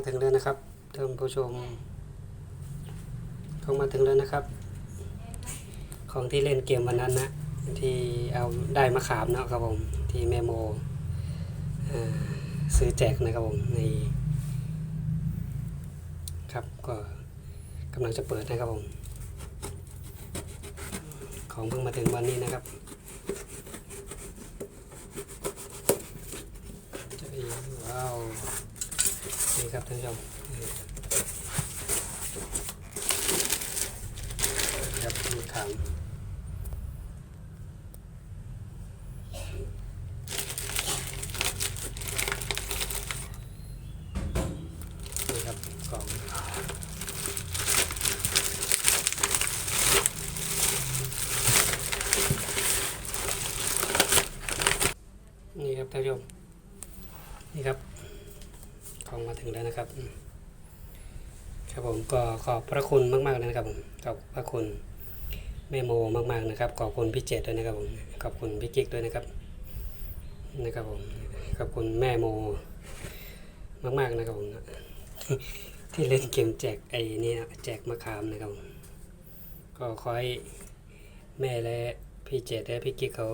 มาถึงแล้วนะครับท่านผู้ชมเข้ามาถึงแล้วนะครับ ของที่เล่นเกมวันนั้นนะ ที่เอาได้มะขามเนาะครับผมที่แมโมซื้อแจกนะครับผมในครับก็กำลังจะเปิดนะครับผมของเพิ่งมาถึงวันนี้นะครับจะอีว้าว นี่ครับท่านผู้ชมนี่ครับมะขามนี่ครับกล่องนี่ครับท่านผู้ชมนี่ครับ ของมาถึงแล้วนะครับ ครับผมก็ขอบพระคุณมากๆเลยนะครับผมขอบพระคุณแม่โมมากๆนะครับ ขอบคุณพี่เจตด้วยนะครับผมขอบคุณพี่กิ๊กด้วยนะครับนะครับผมขอบคุณแม่โมมากๆนะครับผมที่เล่นเกมแจกไอ้นี่นะแจกมะขามนะครับผมก็ขอให้แม่และพี่เจดและพี่กิ๊กเขา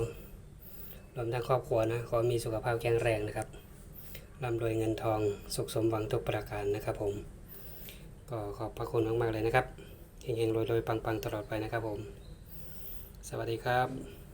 รวมทั้งครอบครัวนะขอมีสุขภาพแข็งแรงนะครับ ร่ำรวยเงินทองสุขสมหวังทุกประการนะครับผม ก็ขอบพระคุณมากๆเลยนะครับเฮงๆรวยๆปังๆตลอดไปนะครับผม สวัสดีครับ